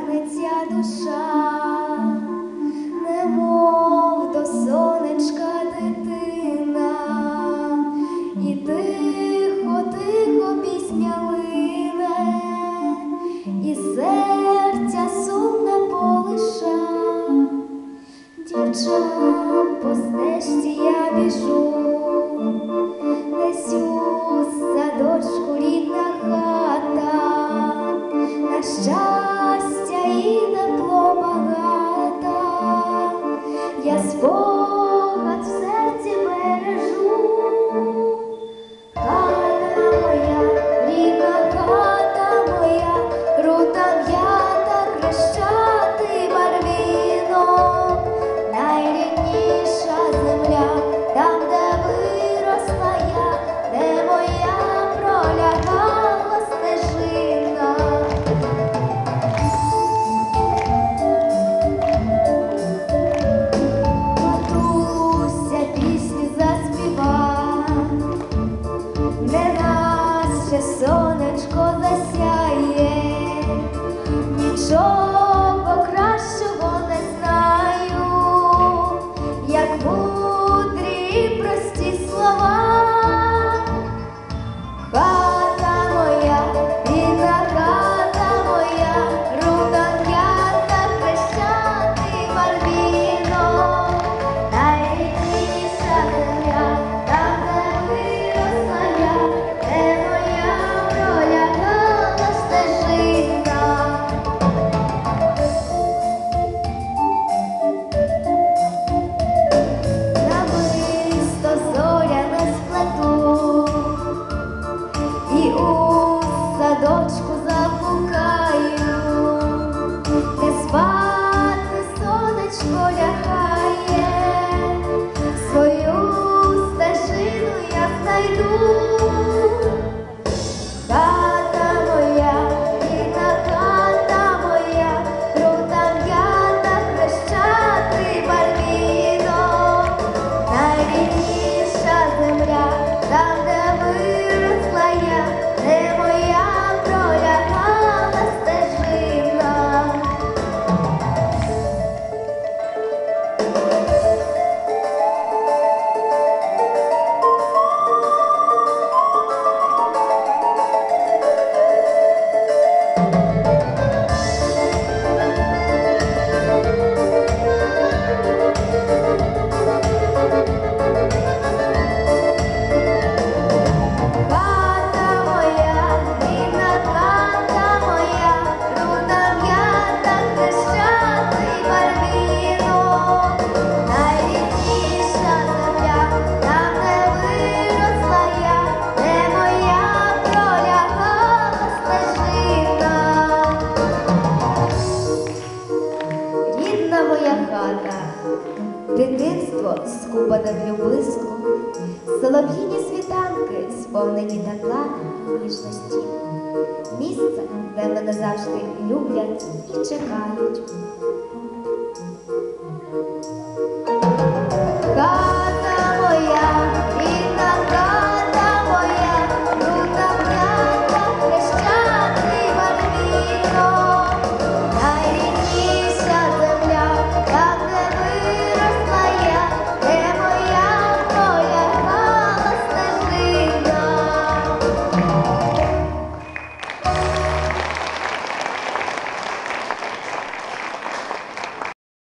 тягнеться душа, немов до сонечка дитина, і тихо, тихо пісня лине, і серця сумне полиша, дівчат постежці. as folhas. скупана в любиску, солов'їні світанки, сповнені тепла і ніжності. Місце, де мене завжди люблять і чекають.